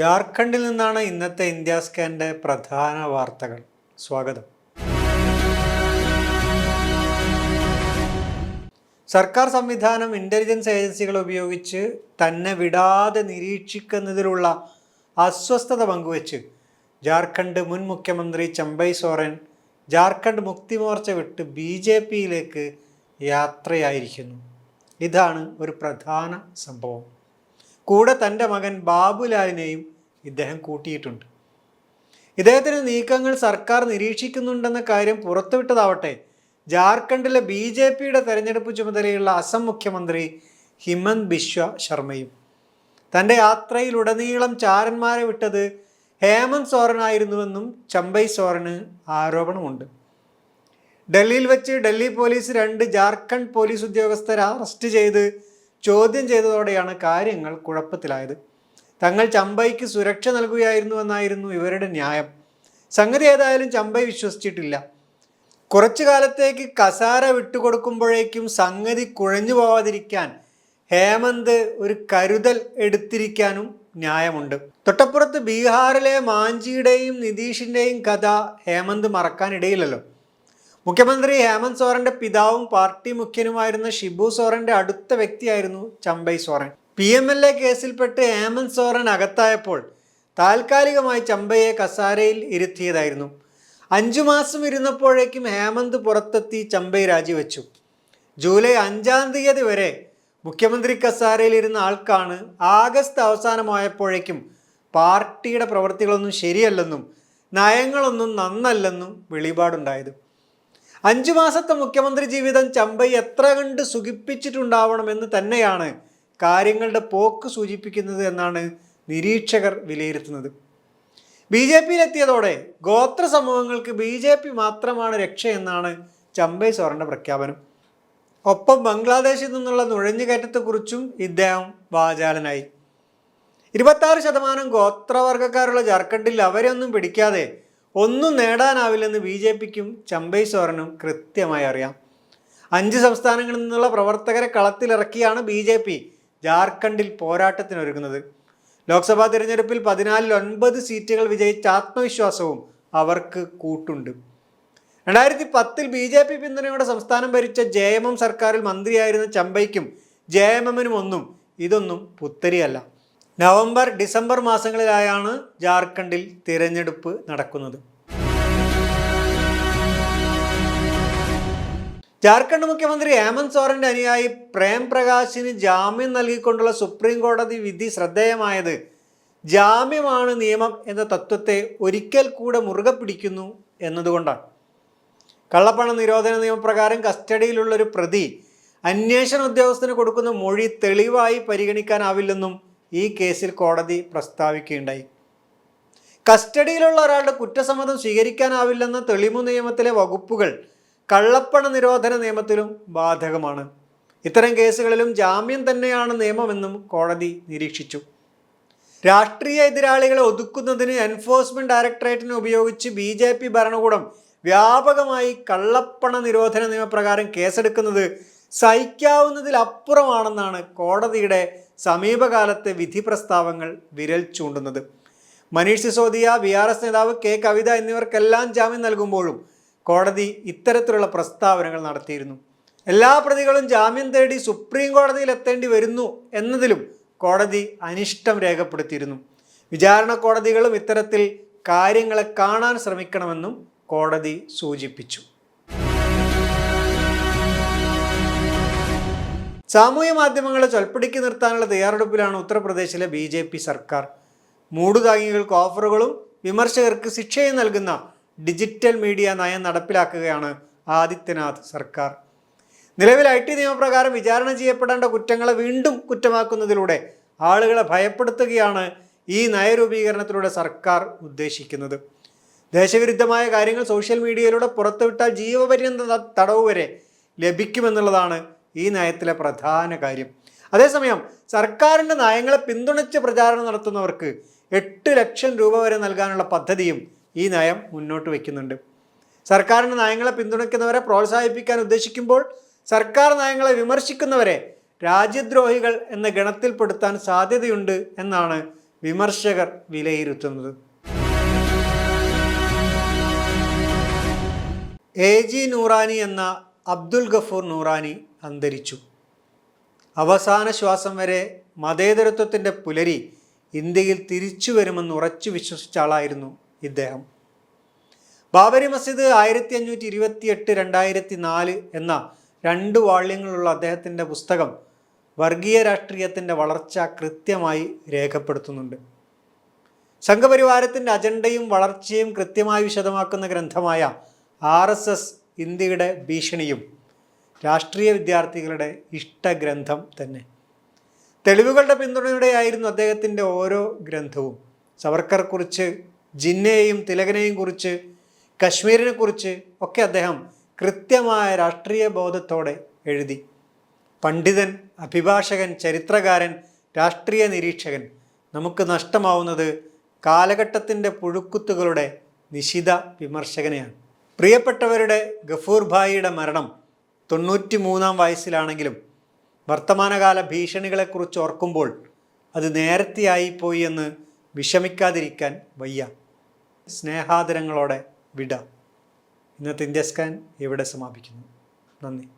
ജാർഖണ്ഡിൽ നിന്നാണ് ഇന്നത്തെ ഇന്ത്യ സ്കാന്റെ പ്രധാന വാർത്തകൾ. സ്വാഗതം. സർക്കാർ സംവിധാനം ഇന്റലിജൻസ് ഏജൻസികൾ ഉപയോഗിച്ച് തന്നെ വിടാതെ നിരീക്ഷിക്കുന്നതിലുള്ള അസ്വസ്ഥത പങ്കുവച്ച് ജാർഖണ്ഡ് മുൻ മുഖ്യമന്ത്രി ചമ്പൈ സോറൻ ജാർഖണ്ഡ് മുക്തി മോർച്ച വിട്ട് ബി ജെ പിയിലേക്ക് യാത്രയായിരിക്കുന്നു. ഇതാണ് ഒരു പ്രധാന സംഭവം. കൂടെ തന്റെ മകൻ ബാബുലാലിനെയും ഇദ്ദേഹം കൂട്ടിയിട്ടുണ്ട്. ഇദ്ദേഹത്തിന്റെ നീക്കങ്ങൾ സർക്കാർ നിരീക്ഷിക്കുന്നുണ്ടെന്ന കാര്യം പുറത്തുവിട്ടതാവട്ടെ. ജാർഖണ്ഡിലെ ബി ജെ പിയുടെ തെരഞ്ഞെടുപ്പ് ചുമതലയുള്ള അസം മുഖ്യമന്ത്രി ഹിമന്ത് ബിശ്വ ശർമ്മയും. തന്റെ യാത്രയിലുടനീളം ചാരന്മാരെ വിട്ടത് ഹേമന്ത് സോറനായിരുന്നുവെന്നും ചമ്പൈ സോറന് ആരോപണമുണ്ട്. ഡൽഹിയിൽ വെച്ച് ഡൽഹി പോലീസ് രണ്ട് ജാർഖണ്ഡ് പോലീസ് ഉദ്യോഗസ്ഥരെ അറസ്റ്റ് ചെയ്ത് ചോദ്യം ചെയ്തതോടെയാണ് കാര്യങ്ങൾ കുഴപ്പത്തിലായത്. തങ്ങൾ ചമ്പൈക്ക് സുരക്ഷ നൽകുകയായിരുന്നുവെന്നായിരുന്നു ഇവരുടെ ന്യായം. സംഗതി ഏതായാലും ചമ്പൈ വിശ്വസിച്ചിട്ടില്ല. കുറച്ചു കാലത്തേക്ക് കസാര വിട്ടുകൊടുക്കുമ്പോഴേക്കും സംഗതി കുഴഞ്ഞു പോവാതിരിക്കാൻ ഹേമന്ത് ഒരു കരുതൽ എടുത്തിരിക്കാനും ന്യായമുണ്ട്. തൊട്ടപ്പുറത്ത് ബീഹാറിലെ മാഞ്ചിയുടെയും നിതീഷിന്റെയും കഥ ഹേമന്ത് മറക്കാനിടയില്ലല്ലോ മുഖ്യമന്ത്രി ഹേമന്ത് സോറന്റെ പിതാവും പാർട്ടി മുഖ്യനുമായിരുന്ന ഷിബു സോറന്റെ അടുത്ത വ്യക്തിയായിരുന്നു Champai Soren. P M L A കേസിൽപ്പെട്ട് Hemant Soren അകത്തായപ്പോൾ താൽക്കാലികമായി ചമ്പയെ കസാരയിൽ ഇരുത്തിയതായിരുന്നു. അഞ്ചു മാസം ഇരുന്നപ്പോഴേക്കും ഹേമന്ത് പുറത്തെത്തി ചമ്പൈ രാജിവെച്ചു. ജൂലൈ അഞ്ചാം തീയതി വരെ മുഖ്യമന്ത്രി കസാരയിൽ ഇരുന്ന ആൾക്കാണ് ആഗസ്റ്റ് അവസാനമായപ്പോഴേക്കും പാർട്ടിയുടെ പ്രവൃത്തികളൊന്നും ശരിയല്ലെന്നും നയങ്ങളൊന്നും നന്നല്ലെന്നും വെളിപാടുണ്ടായത്. അഞ്ചു മാസത്തെ മുഖ്യമന്ത്രി ജീവിതം ചമ്പൈ എത്ര കണ്ട് സുഖിപ്പിച്ചിട്ടുണ്ടാവണമെന്ന് തന്നെയാണ് കാര്യങ്ങളുടെ പോക്ക് സൂചിപ്പിക്കുന്നത് എന്നാണ് നിരീക്ഷകർ വിലയിരുത്തുന്നത്. ബി ജെ പിയിലെത്തിയതോടെ ഗോത്ര സമൂഹങ്ങൾക്ക് ബി ജെ പി മാത്രമാണ് രക്ഷയെന്നാണ് ചമ്പൈ സോറിന്റെ പ്രഖ്യാപനം. ഒപ്പം ബംഗ്ലാദേശിൽ നിന്നുള്ള നുഴഞ്ഞുകയറ്റത്തെക്കുറിച്ചും ഇദ്ദേഹം വാചാലനായി. ഇരുപത്താറ് ശതമാനം ഗോത്രവർഗക്കാരുള്ള ജാർഖണ്ഡിൽ അവരെയൊന്നും പിടിക്കാതെ ഒന്നും നേടാനാവില്ലെന്ന് ബി ജെ പിക്കും ചമ്പൈ സോറനും കൃത്യമായി അറിയാം. അഞ്ച് സംസ്ഥാനങ്ങളിൽ നിന്നുള്ള പ്രവർത്തകരെ കളത്തിലിറക്കിയാണ് ബി ജെ പി ജാർഖണ്ഡിൽ പോരാട്ടത്തിനൊരുങ്ങുന്നത്. ലോക്സഭാ തിരഞ്ഞെടുപ്പിൽ പതിനാലിൽ ഒൻപത് സീറ്റുകൾ വിജയിച്ച ആത്മവിശ്വാസവും അവർക്ക് കൂട്ടുണ്ട്. രണ്ടായിരത്തി പത്തിൽ ബി ജെ പി പിന്തുണയോടെ സംസ്ഥാനം ഭരിച്ച ജെ എം എം സർക്കാരിൽ മന്ത്രിയായിരുന്ന ചമ്പയ്ക്കും ജെ എം എമ്മിനും ഒന്നും ഇതൊന്നും പുത്തരിയല്ല. നവംബർ ഡിസംബർ മാസങ്ങളിലായാണ് ജാർഖണ്ഡിൽ തിരഞ്ഞെടുപ്പ് നടക്കുന്നത്. ജാർഖണ്ഡ് മുഖ്യമന്ത്രി ഹേമന്ത് സോറന്റെ അനുയായി പ്രേം പ്രകാശിന് ജാമ്യം നൽകിക്കൊണ്ടുള്ള സുപ്രീം കോടതി വിധി ശ്രദ്ധേയമായത് ജാമ്യമാണ് നിയമം എന്ന തത്വത്തെ ഒരിക്കൽ കൂടെ മുറുകെ പിടിക്കുന്നു എന്നതുകൊണ്ടാണ്. കള്ളപ്പണ നിരോധന നിയമപ്രകാരം കസ്റ്റഡിയിലുള്ളൊരു പ്രതി അന്വേഷണ ഉദ്യോഗസ്ഥന് കൊടുക്കുന്ന മൊഴി തെളിവായി പരിഗണിക്കാനാവില്ലെന്നും ഈ കേസിൽ കോടതി പ്രസ്താവിക്കുകയുണ്ടായി. കസ്റ്റഡിയിലുള്ള ഒരാളുടെ കുറ്റസമ്മതം സ്വീകരിക്കാനാവില്ലെന്ന തെളിമു നിയമത്തിലെ വകുപ്പുകൾ കള്ളപ്പണ നിരോധന നിയമത്തിലും ബാധകമാണ്. ഇത്തരം കേസുകളിലും ജാമ്യം തന്നെയാണ് നിയമമെന്നും കോടതി നിരീക്ഷിച്ചു. രാഷ്ട്രീയ എതിരാളികളെ ഒതുക്കുന്നതിന് എൻഫോഴ്സ്മെന്റ് ഡയറക്ടറേറ്റിനെ ഉപയോഗിച്ച് ബി ജെ പി ഭരണകൂടം വ്യാപകമായി കള്ളപ്പണ നിരോധന നിയമപ്രകാരം കേസെടുക്കുന്നത് സഹിക്കാവുന്നതിലപ്പുറമാണെന്നാണ് കോടതിയുടെ സമീപകാലത്തെ വിധി പ്രസ്താവങ്ങൾ വിരൽ ചൂണ്ടുന്നത്. Manish Sisodia B R S നേതാവ് കെ കവിത എന്നിവർക്കെല്ലാം ജാമ്യം നൽകുമ്പോഴും കോടതി ഇത്തരത്തിലുള്ള പ്രസ്താവനകൾ നടത്തിയിരുന്നു. എല്ലാ പ്രതികളും ജാമ്യം തേടി സുപ്രീം കോടതിയിൽ എത്തേണ്ടി വരുന്നു എന്നതിലും കോടതി അനിഷ്ടം രേഖപ്പെടുത്തിയിരുന്നു. വിചാരണ കോടതികളും ഇത്തരത്തിൽ കാര്യങ്ങളെ കാണാൻ ശ്രമിക്കണമെന്നും കോടതി സൂചിപ്പിച്ചു. സാമൂഹ്യ മാധ്യമങ്ങളെ ചൊൽപ്പിടിക്ക് നിർത്താനുള്ള തയ്യാറെടുപ്പിലാണ് ഉത്തർപ്രദേശിലെ ബി ജെ പി സർക്കാർ. മൂടുതാങ്ങികൾക്ക് ഓഫറുകളും വിമർശകർക്ക് ശിക്ഷയും നൽകുന്ന ഡിജിറ്റൽ മീഡിയ നയം നടപ്പിലാക്കുകയാണ് ആദിത്യനാഥ് സർക്കാർ. നിലവിൽ ഐ ടി നിയമപ്രകാരം വിചാരണ ചെയ്യപ്പെടേണ്ട കുറ്റങ്ങളെ വീണ്ടും കുറ്റമാക്കുന്നതിലൂടെ ആളുകളെ ഭയപ്പെടുത്തുകയാണ് ഈ നയരൂപീകരണത്തിലൂടെ സർക്കാർ ഉദ്ദേശിക്കുന്നത്. ദേശവിരുദ്ധമായ കാര്യങ്ങൾ സോഷ്യൽ മീഡിയയിലൂടെ പുറത്തുവിട്ടാൽ ജീവപര്യന്ത തടവ് വരെ ലഭിക്കുമെന്നുള്ളതാണ് ഈ നയത്തിലെ പ്രധാന കാര്യം. അതേസമയം സർക്കാരിന്റെ നയങ്ങളെ പിന്തുണച്ച് പ്രചാരണം നടത്തുന്നവർക്ക് എട്ട് ലക്ഷം രൂപ വരെ നൽകാനുള്ള പദ്ധതിയും ഈ നയം മുന്നോട്ട് വയ്ക്കുന്നുണ്ട്. സർക്കാരിന്റെ നയങ്ങളെ പിന്തുണയ്ക്കുന്നവരെ പ്രോത്സാഹിപ്പിക്കാൻ ഉദ്ദേശിക്കുമ്പോൾ സർക്കാർ നയങ്ങളെ വിമർശിക്കുന്നവരെ രാജ്യദ്രോഹികൾ എന്ന ഗണത്തിൽപ്പെടുത്താൻ സാധ്യതയുണ്ട് എന്നാണ് വിമർശകർ വിലയിരുത്തുന്നത്. എ ജി നൂറാനി എന്ന അബ്ദുൽ ഗഫൂർ നൂറാനി അന്തരിച്ചു. അവസാന ശ്വാസം വരെ മതേതരത്വത്തിന്റെ പുലരി ഇന്ത്യയിൽ തിരിച്ചു വരുമെന്ന് ഉറച്ചു വിശ്വസിച്ച ആളായിരുന്നു ഇദ്ദേഹം. ബാബരി മസ്ജിദ് ആയിരത്തി അഞ്ഞൂറ്റി ഇരുപത്തി എട്ട് രണ്ടായിരത്തി നാല് എന്ന രണ്ട് വാള്യങ്ങളുള്ള അദ്ദേഹത്തിന്റെ പുസ്തകം വർഗീയ രാഷ്ട്രീയത്തിന്റെ വളർച്ച കൃത്യമായി രേഖപ്പെടുത്തുന്നുണ്ട്. സംഘപരിവാരത്തിന്റെ അജണ്ടയും വളർച്ചയും കൃത്യമായി വിശദമാക്കുന്ന ഗ്രന്ഥമായ ആർ ഇന്ത്യയുടെ ഭീഷണിയും രാഷ്ട്രീയ വിദ്യാർത്ഥികളുടെ ഇഷ്ടഗ്രന്ഥം തന്നെ. തെളിവുകളുടെ പിന്തുണയോടെയായിരുന്നു അദ്ദേഹത്തിന്റെ ഓരോ ഗ്രന്ഥവും. സവർക്കർ കുറിച്ച് ജിന്നയെയും തിലകനെയും കുറിച്ച് കശ്മീരിനെ കുറിച്ച് ഒക്കെ അദ്ദേഹം കൃത്യമായ രാഷ്ട്രീയ ബോധത്തോടെ എഴുതി. പണ്ഡിതൻ അഭിഭാഷകൻ ചരിത്രകാരൻ രാഷ്ട്രീയ നിരീക്ഷകൻ. നമുക്ക് നഷ്ടമാവുന്നത് കാലഘട്ടത്തിന്റെ പുഴുക്കുത്തുകളുടെ നിശിത വിമർശകനെയാണ്. പ്രിയപ്പെട്ടവരുടെ ഗഫൂർ ഭായിയുടെ മരണം തൊണ്ണൂറ്റി മൂന്നാം വയസ്സിലാണെങ്കിലും വർത്തമാനകാല ഭീഷണികളെക്കുറിച്ച് ഓർക്കുമ്പോൾ അത് നേരത്തെയായിപ്പോയി എന്ന് വിഷമിക്കാതിരിക്കാൻ വയ്യ. സ്നേഹാദരങ്ങളോടെ വിട. ഇന്നത്തെ ഇന്ത്യ സ്കാൻ ഇവിടെ സമാപിക്കുന്നു. നന്ദി.